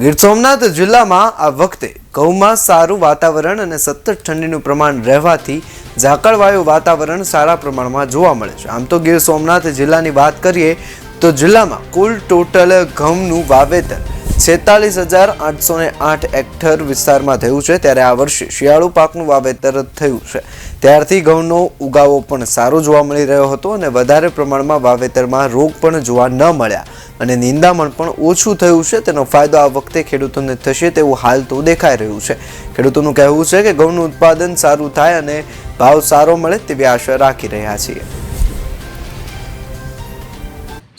ગીર સોમનાથ જિલ્લામાં આ વખતે ઘઉંમાં સારું વાતાવરણ અને સતત ઠંડીનું પ્રમાણ રહેવાથી ઝાકળવાયું વાતાવરણ સારા પ્રમાણમાં જોવા મળે છે. આમ તો ગીર સોમનાથ જિલ્લાની વાત કરીએ તો જિલ્લામાં કુલ ટોટલ ઘઉંનું વાવેતર છેતાલીસ હજાર આઠસો ને આઠ હેક્ટર વિસ્તારમાં થયું છે. ત્યારે આ વર્ષે શિયાળુ પાકનું વાવેતર થયું છે. ત્યારથી ઘઉંનો ઉગાવો પણ સારો જોવા મળી રહ્યો હતો અને વધારે પ્રમાણમાં વાવેતરમાં રોગ પણ જોવા ન મળ્યા. અને નિંદામણ પણ ઓછું થયું છે. તેનો ફાયદો આ વખતે ખેડૂતોને થશે તેવું હાલ તો દેખાઈ રહ્યું છે. ખેડૂતોનું કહેવું છે કે ઘઉંનું ઉત્પાદન સારું થાય અને ભાવ સારો મળે તેવી આશા રાખી રહ્યા છીએ.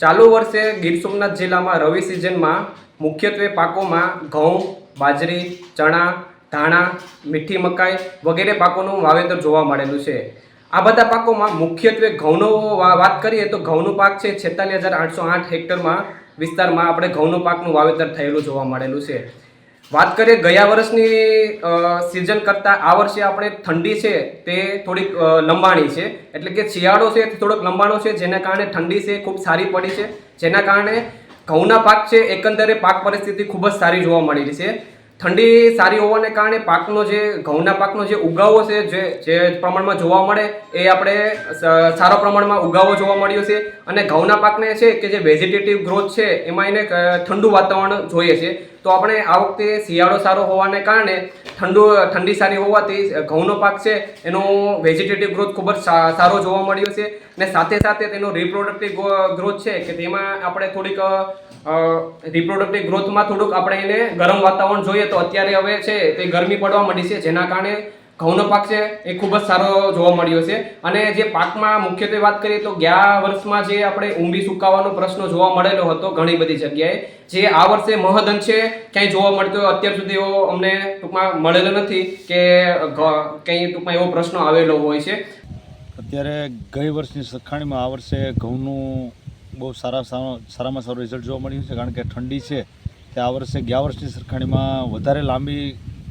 ચાલુ વર્ષે ગીર સોમનાથ જિલ્લામાં રવિ સિઝનમાં મુખ્યત્વે પાકોમાં ઘઉં, બાજરી, ચણા, ધાણા, મીઠી મકાઈ વગેરે પાકોનું વાવેતર જોવા મળેલું છે. આ બધા પાકોમાં મુખ્યત્વે ઘઉંનો વાત કરીએ તો ઘઉંનો પાક છે છેતાલીસ હજાર આઠસો આઠ હેક્ટરમાં વિસ્તારમાં આપણે ઘઉંનો પાકનું વાવેતર થયેલું જોવા મળેલું છે. વાત કરીએ ગયા વર્ષની સિઝન કરતાં આ વર્ષે આપણે ઠંડી છે તે થોડીક લંબાણી છે. એટલે કે શિયાળો છે તે થોડોક લંબાણો છે, જેના કારણે ઠંડી છે ખૂબ સારી પડી છે. જેના કારણે ઘઉંના પાક છે એકંદરે પાક પરિસ્થિતિ ખૂબ જ સારી જોવા મળી છે. ઠંડી સારી હોવાને કારણે પાકનો જે, ઘઉંના પાકનો જે ઉગાવો છે, જે જે પ્રમાણમાં જોવા મળે, એ આપણે સારા પ્રમાણમાં ઉગાવો જોવા મળ્યો છે. અને ઘઉંના પાકને છે કે જે વેજીટેટિવ ગ્રોથ છે, એમાં એને ઠંડુ વાતાવરણ જોઈએ છે. તો આપણે આ વખતે શિયાળો સારો હોવાને કારણે ઠંડુ, ઠંડી સારી હોવાથી ઘઉંનો પાક છે, એનો વેજીટેટિવ ગ્રોથ ખૂબ જ સારો જોવા મળ્યો છે. અને સાથે સાથે તેનો રિપ્રોડક્ટિવ ગ્રોથ છે, કે તેમાં આપણે થોડીક રિપ્રોડક્ટિવ ગ્રોથમાં થોડુંક આપણે એને ગરમ વાતાવરણ જોઈએ તો અત્યારે હવે છે તે ગરમી પડવા માંડી છે, જેના કારણે ઘઉંનો પાક છે એ ખૂબ જ સારો જોવા મળ્યો છે. અને જે પાકમાં મુખ્યત્વે વાત કરીએ તો ગયા વર્ષમાં જે આપણે ઊંબી સુકાવાનો પ્રશ્ન જોવા મળેલો હતો ઘણી બધી જગ્યાએ, જે આ વર્ષે મહદઅંશે ક્યાંય જોવા મળતો અત્યાર સુધી એવો અમને ટૂંકમાં મળેલો નથી કે કંઈ ટૂંકમાં એવો પ્રશ્ન આવેલો હોય છે. અત્યારે ગઈ વર્ષની સરખામણીમાં આ વર્ષે ઘઉંનું બહુ સારો સારામાં સારું રિઝલ્ટ જોવા મળ્યું છે, કારણ કે ઠંડી છે. તે આ વર્ષે ગયા વર્ષની સરખામણીમાં વધારે લાંબી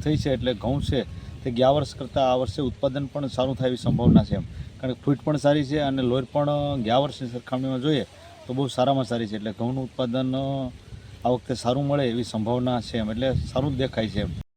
થઈ છે એટલે ઘઉં છે. તે ગયા વર્ષ કરતાં આ વર્ષે ઉત્પાદન પણ સારું થાય એવી સંભાવના છે એમ. કારણ કે ફૂટ પણ સારી છે અને લોર પણ ગયા વર્ષની સરખામણીમાં જોઈએ તો બહુ સારામાં સારી છે. એટલે ઘઉંનું ઉત્પાદન આ વખતે સારું મળે એવી સંભાવના છે એમ. એટલે સારું જ દેખાય છે એમ.